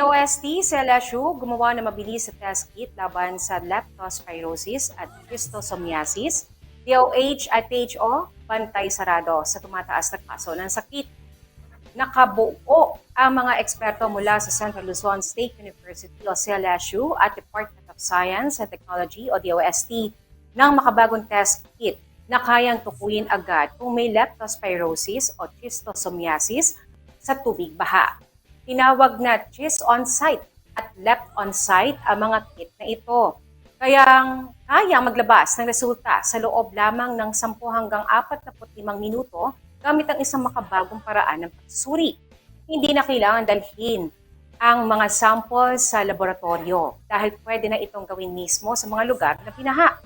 DOST sa LSU gumawa ng mabilis sa test kit laban sa leptospirosis at schistosomiasis. DOH at PHO, pantay sarado sa tumataas na kaso ng sakit. Nakabuo ang mga eksperto mula sa Central Luzon State University o CLSU at Department of Science and Technology o DOST ng makabagong test kit na kayang tukuyin agad kung may leptospirosis o schistosomiasis sa tubig baha. Tinawag na CHIS on-site at left on-site ang mga kit na ito. Kaya kaya maglabas ng resulta sa loob lamang ng 10 hanggang 45 minuto gamit ang isang makabagong paraan ng pagsusuri. Hindi na kailangan dalhin ang mga sample sa laboratorio dahil pwede na itong gawin mismo sa mga lugar na pinaha.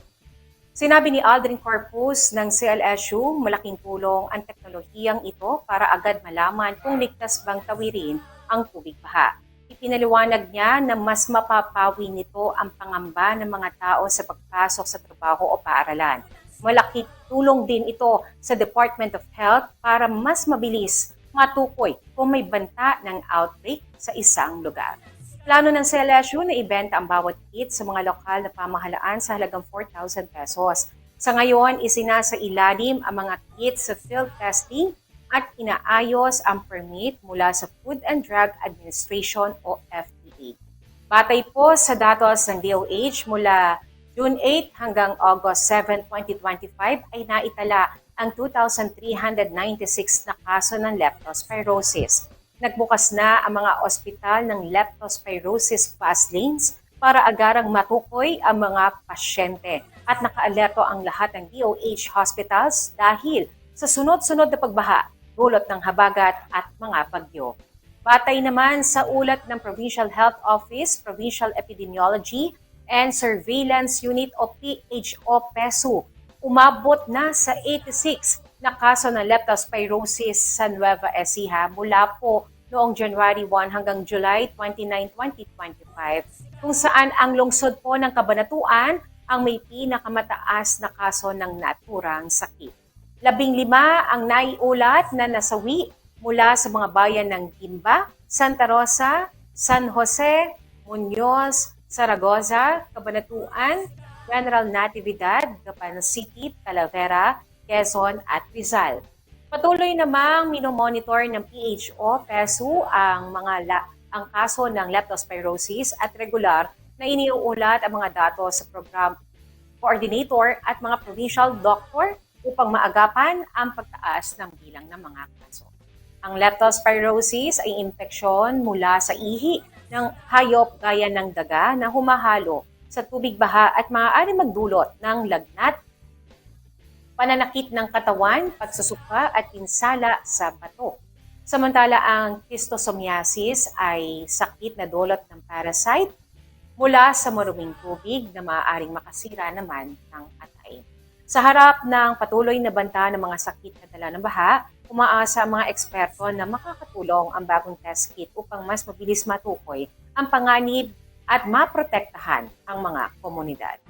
Sinabi ni Aldrin Corpus ng CLSU, malaking tulong ang teknolohiyang ito para agad malaman kung ligtas bang tawirin ang tubig baha. Ipinaliwanag niya na mas mapapawi nito ang pangamba ng mga tao sa pagpasok sa trabaho o paaralan. Malaki tulong din ito sa Department of Health para mas mabilis matukoy kung may banta ng outbreak sa isang lugar. Plano ng CLSU na ibenta ang bawat kit sa mga lokal na pamahalaan sa halagang 4,000 pesos. Sa ngayon, isinasa ilalim ang mga kit sa field testing at inaayos ang permit mula sa Food and Drug Administration o FDA. Batay po sa datos ng DOH mula June 8 hanggang August 7, 2025 ay naitala ang 2,396 na kaso ng leptospirosis. Nagbukas na ang mga ospital ng leptospirosis fast lanes para agarang matukoy ang mga pasyente at nakaalerto ang lahat ng DOH hospitals dahil sa sunod-sunod na pagbaha, dulot ng habagat at mga bagyo. Batay naman sa ulat ng Provincial Health Office, Provincial Epidemiology and Surveillance Unit o PHO PESU, umabot na sa 86 na kaso ng leptospirosis sa Nueva Ecija mula po noong January 1 hanggang July 29, 2025, kung saan ang lungsod po ng Kabanatuan ang may pinakamataas na kaso ng naturang sakit. Labing lima ang naiulat na nasawi mula sa mga bayan ng Gimba, Santa Rosa, San Jose, Muñoz, Zaragoza, Cabanatuan, General Natividad, Gapan City, Talavera, Quezon at Rizal. Patuloy namang minomonitor ng PHO, PESU ang mga la- ang kaso ng leptospirosis at regular na iniuulat ang mga datos sa program coordinator at mga provincial doctor upang maagapan ang pagtaas ng bilang ng mga kaso. Ang leptospirosis ay impeksyon mula sa ihi ng hayop gaya ng daga na humahalo sa tubig baha at maaari magdulot ng lagnat, pananakit ng katawan, pagsusuka at pinsala sa bato. Samantala ang schistosomiasis ay sakit na dulot ng parasite mula sa maruming tubig na maaaring makasira naman ng atay. Sa harap ng patuloy na banta ng mga sakit na dala ng baha, umaasa ang mga eksperto na makakatulong ang bagong test kit upang mas mabilis matukoy ang panganib at maprotektahan ang mga komunidad.